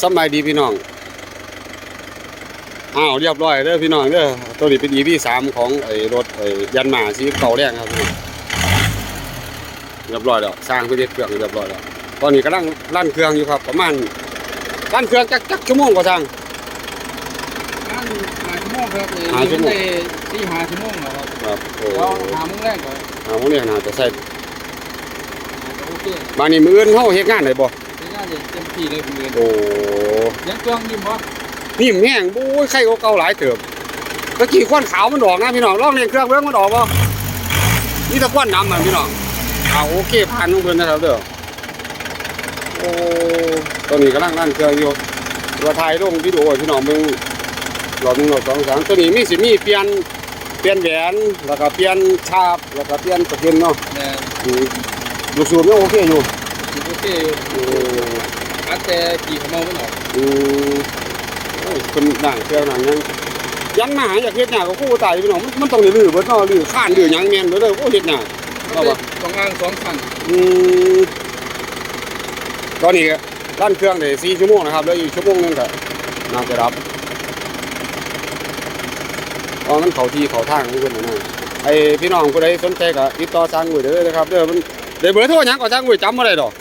สำบายดีพี่น้องอ้าวเรียบร้อยเด้อพี่น้องเด้อตัวนี้เป็น EP สามของไอ้รถไอ้ยันหมาสีเก่าแรงครับพี่น้องเรียบร้อยแล้วสร้างเพื่อเด็ดเครื่องเรียบร้อยแล้วตอนนี้กำลังลั่นเครื่องอยู่ครับ ประมาณลั่นเครื่องจักจักชั่วโมงกว่าทางงานหาชั่วโมงครับเลยหาชั่วโมงได้สี่หาชั่วโมงแล้วครับครับโอ้แล้วหาโมงแรกก็หาโมงเนี่ยน่าจะใส่อาจจะโอเคบานนี้มื้ออื่นเฮาเฮ็ดงานได้บ่ไม่น่า จะเต็มที่เลยคุณเรียนโอ้ยังเครื่องยิ้มบ่นี่แม่งโอ้ยไข่เก่าๆหลายเติบตะกี้ควันขาวมันดอกนะพี่น้องลองเล่นเครื่องเบิ่งมันดอกบ่นี่ตะควันดำมันพี่น้องอ่าโอเคผ่านของเพิ่นนะครับเด้อโอ้ตอนนี้กำลังลั่นเครื่องอยู่ว่าถ่ายลงวิดีโอให้พี่น้องเบิ่งรอบหนึงรอบสองสามตัวนี้มีสิมีเปลี่ยนเปลี่ยนแหวนแล้วก็เปลี่ยนชาบแล้วก็เปลี่ยนตะเกียงเนาะแต่อืมลูกสูบยังโอเคอยู่ โอเคโอ้อัดแต่กี่ขโมงไม่ออกอืมโอ้ยคนด่างเครื่องนั่นยังยันมาหาอยากเฮ็ดหยังก็คู่ตายพี่น้องมันมันต้องได้ลื้อเบิดเนาะลื้อข้านลื้อหยังแม่นเบิดเลยโอ้เฮ็ดหยังเอาวะสองอ่างสองคันอืมตอนนี้ก็ลั่นเครื่องได้4ชั่วโมงนะครับแล้วอีกชั่วโมงหนึงก็น่าจะรับอ๋อมันเข้าที่เข้าทางของเพิ่นนะไอ้พี่น้องผู้ใดสนใจก็ติดต่อสร้างหน่วยเด้อนะครับเด้อมันได้เบอร์โทรหยังก็สร้างหน่วยจำบ่ได้ดอก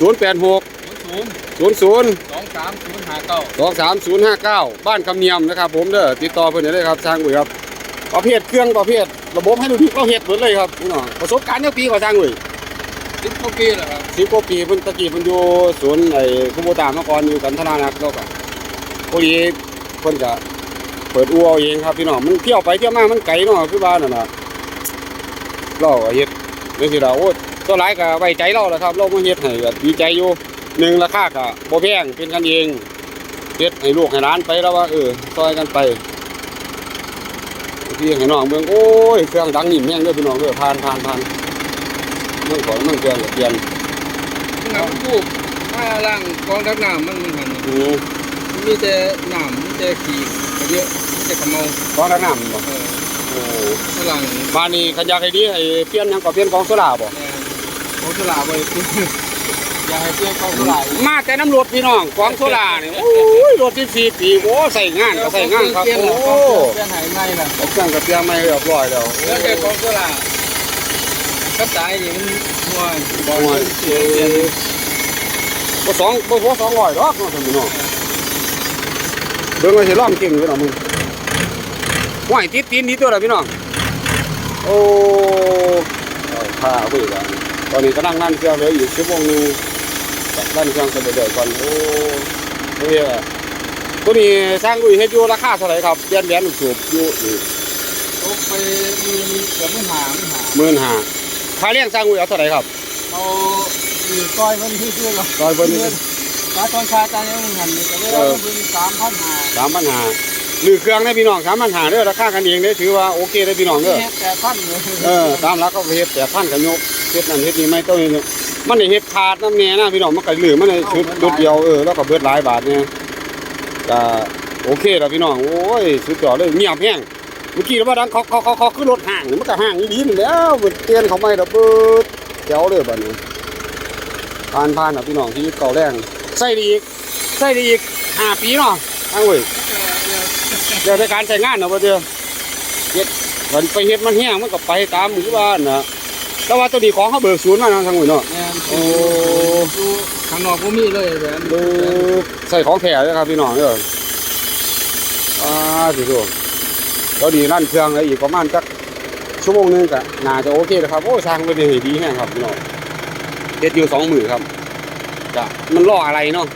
ศูนย์แปดหก086ศูนย์ศูนย์00สองสามศูนย์ห้าเก้าสองสามศูนย์ห้าเก้าบ้านคำเนียมนะครับผมเด้อติดต่อเพื่อนได้เลยครับช่างอุ๋ยครับประเภทเครื่องประเภทระบบให้ดูที่เราเฮ็ดหมดเลยครับพี่น้องประสบการณ์เยอะปีกว่าช่างอุ๋ยสิบกว่าปีแล้วครับสิบกว่าปีเพิ่นตะกี้เพิ่นอยู่ศูนย์ไอ้คุโบตาเมื่อก่อนอยู่กันทนานักแล้วก็พอดีเพิ่นก็เปิดอู่เอาเองครับพี่น้องมันเที่ยวไปเที่ยวมามันไกลเนาะคือบ้านนั่นน่ะเราก็เฮ็ดจังซี่ล่ะโอ้ ตัวหลายก็ไว้ใจเราแหละครับ เรามาเฮ็ดให้ก็ดีใจอยู่หนึ่งราคาก็บ่แพงเป็นกันเองเฮ็ดให้ลูกให้ร้านไปแล้วว่าเออซอยกันไปพี่ให้น้องเมืองโอ้ยเครื่องดังนิ่มแม่งเด้อพี่น้องเด้อผ่านผ่านผ่านเมืองของเมืองเครื่องก็เปลี่ยนน้ำคูบถ้าล่างกองทัพน้ำมันมันหันอือมีแต่น้ำมีแต่ขี้ก็เยอะมีแต่ขโมงกองระน้ำบ่เออโอ้ถ้าล่างบ้านนี้คันอยากให้ดีให้เปลี่ยนหยังก็เปลี่ยนกองโซล่าบ่ แม่เขาสลาไปอย่าให้เพื่อนเขาสลายมาแต่น้ำรถพี่น้องกองโซล่านี่โอ้ยรถ14ปีโอ้ใส่งานก็ใส่งานครับเปลี่ยนโอ้หลังเปลี่ยนไหนไม่ล่ะเอาเครื่องก็เปลี่ยนใหม่เรียบร้อยแล้วแล้วแกกองสลาก็ตายนี่มันมัวบ่ว่าเออบ่สองบ่พอ200ดอกเนาะพี่น้องเบิ่งว่าสิร้องเก่งพี่น้องมึงห่วยติดตีนนี่ตัวละพี่น้องโอ้เอาผ้าเอาไปละ ตอนนี้กำลังนั่นเครื่องเหลืออยู่ชั่วโมงหนึงนั่นเครื่องเสร็จเดี๋ยวก่อนโอ้เฮ้ยตัวนี้สร้างด้วยเฮ็ดอยู่ราคาเท่าไหร่ครับเดือนแหวนลูกสูบอยู่นี่ตกไปมีเกือบไม่หาไม่หาหมื่นห้าค่าเลี้ยงสร้างด้วยเอาเท่าไหร่ครับเอาคือซอยมันที่เชื่อเราซอยเพิ่นนี่ตาตอนชาตาเนี่ยมันหันนี่ก็ได้เราเป็นสามพันหาสามพันห้าหรือเครื่องได้พี่น้องสามพันห้าเด้อราคากันเองเด้อถือว่าโอเคได้อพี่น้องเด้อแต่พันเลยเออตามหลักก็เฮ็ดแต่พันกันยก เฮ็ดนั่นเฮ็ดนี่ไม่ต้องเฮ็ดมันได้เฮ็ดขาดน้ำแน่นะพี่น้องมันก็เหลือมันได้ชุดชุดเดียวเออแล้วก็เบิดหลายบาทเนี่ยก็โอเคแล้วพี่น้องโอ้ยสุดยอดเลยเงียบแห้งเมื่อกี้เราว่าดังเขาเขาเขาเขาขึ้นรถห่างมันก็ห่างอีนแล้วเบิดเตือนเขาไม่ระเบิดแจ๋วเลยแบัดนี้ผ่านผ่านอะพี่น้องที่เก่าแรงใส่ด้อีกใส่ด้อีกห้าปีเนาะทั้งเว้ยเดี๋ยวในการใช้งานเนาะบ่เด้อเฮ็ดมันไปเฮ็ดมันแห้งมันก็ไปตามหมู่บ้านนะ แต่ว่าตัวนี้ของเขาเบิกศูนย์มาเนาะทางหมู่เนาะเนี่ยโอ้ดูข้างนอกก็มีเลยแบบเบิกใส่ของแท้เลยครับพี่น้องเด้ออ่าสิโตแล้วดีนั่นเครื่องเลยอีกประมาณจักชั่วโมงหนึงก็น่าจะโอเคแล้วครับ โอ้สร้างไปได้ดีแฮงครับพี่น้องเฮ็ดอยู่สองมือครับก็มันรออะไรเนาะ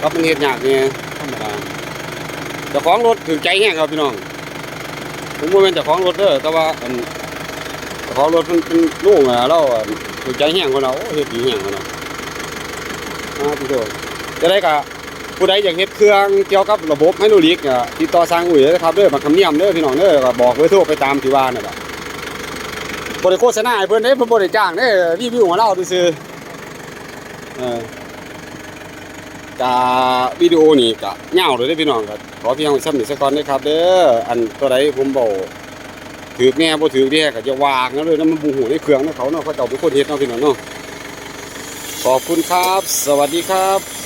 ครับมันเฮ็ดยากเนี่ยธรรมดาเจ้าของรถถือใจแห้งครับพี่น้อง ผมว่าเป็นเจ้าของรถเด้อแต่ว่าอันเจ้าของรถมันเป็นลูกอะเราอะถือใจแห้งคนเราโอ้เฮ็ดดีแห้งคนเราอ่าพี่โตจะได้กะผู้ใดอยากเฮ็ดเครื่องเกี่ยวกับระบบไฮดรอลิกอะติดต่อสร้างอุ่ยนะครับเด้อมาคำเนียมเด้อพี่น้องเด้อก็บอกเบอร์โทรไปตามที่ว่านั่นแหละบ่ได้โฆษณาให้เพิ่อนเด้เพิ่อนบ่ได้จ้างเด้รีวิวของเราดูซื่อเออ กาวิดีโอนี่กะยาเลยได้พี่น้องก็ขอเพียงซ้ำนี่สักก่อนนะครับเด้ออันตัวใดผมบอกถือแน่บ่ถือแน่ก็จะวางนะเลยนะมันบูหูในเครื่องนะเขาเนาะเขาเจ้าเป็นคนเฮ็ดเนาะพี่น้องเนาะขอบคุณครับ สวัสดีครับ